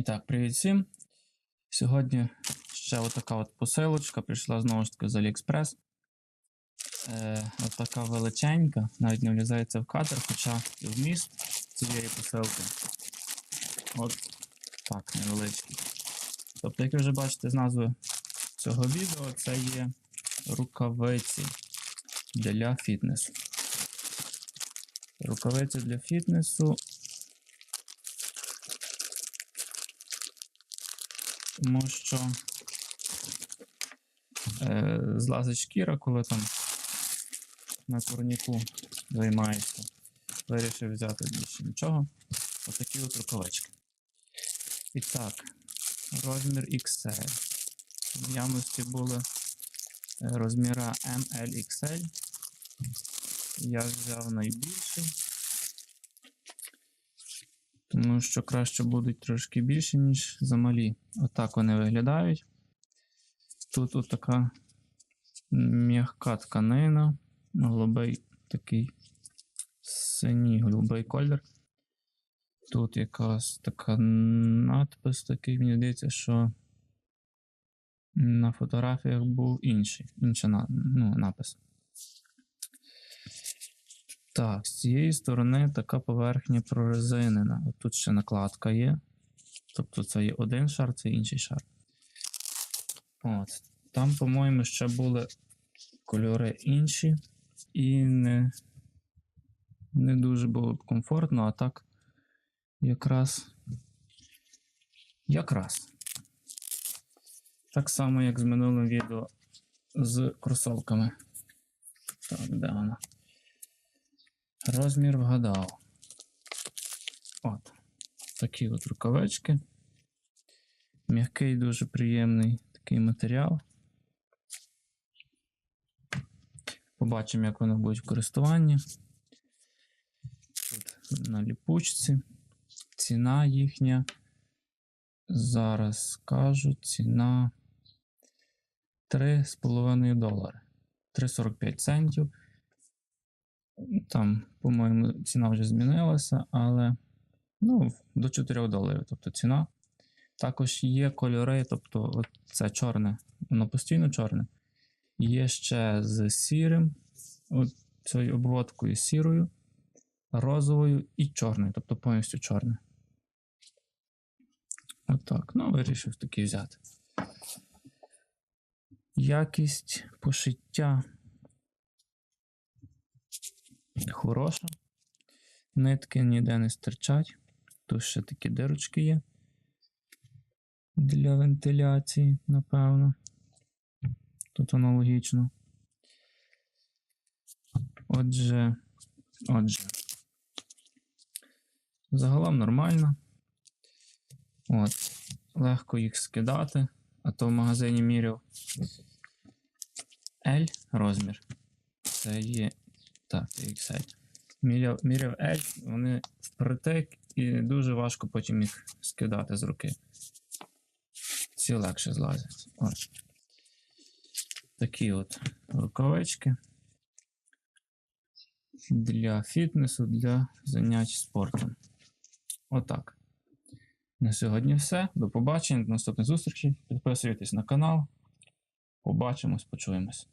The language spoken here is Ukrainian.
І так, привіт всім. Сьогодні ще отака от посилочка прийшла знову ж таки з AliExpress. Е, отака величенька, навіть не влізається в кадр, хоча і вміст цієї посилки. От так, невеличкий. Тобто, як ви вже бачите з назви цього відео, це є рукавиці для фітнесу. Рукавиці для фітнесу тому що е, злазить шкіра, коли там на турніку займаєшся. Вирішив взяти більше нічого. Отакі от рукавички. І так, розмір XL. В явності були е, розміра ML XL. Я взяв найбільший. Тому що краще будуть трошки більше, ніж замалі. Отак вони виглядають. Тут така м'яка тканина, голубий такий синій голубий колір. Тут якась така надпис такий, мені здається, що на фотографіях був інший, інший ну, напис. Так, з цієї сторони така поверхня прорезинена. От Тут ще накладка є. Тобто це є один шар, це інший шар. От. Там, по-моєму, ще були кольори інші. І не, не дуже було б комфортно, а так якраз. Якраз. Так само, як з минулим відео з кросовками. Так, де вона? Розмір вгадав. От. Такі от рукавички. М'який, дуже приємний такий матеріал. Побачимо, як вони будуть в користуванні. Тут на ліпучці. Ціна їхня. Зараз скажу, ціна 3,5 долари. 3,45 центів. Там, по-моєму, ціна вже змінилася, але ну, до 4 доларів, тобто ціна. Також є кольори, тобто це чорне, воно постійно чорне. Є ще з сірим, цією обводкою сірою, розовою і чорною, тобто повністю чорне. Отак. Ну, вирішив такий взяти. Якість пошиття хороша. Нитки ніде не стирчать. Тут ще такі дирочки є. Для вентиляції, напевно. Тут аналогічно. Отже, отже. Загалом нормально. От. Легко їх скидати, а то в магазині міряв L розмір. Це є так, XL. Міряв, міряв L, вони впритик і дуже важко потім їх скидати з руки. Ці легше злазять. Ось. Такі от рукавички. Для фітнесу, для занять спортом. Отак. На сьогодні все. До побачення, до наступних зустрічей. Підписуйтесь на канал. Побачимось, почуємось.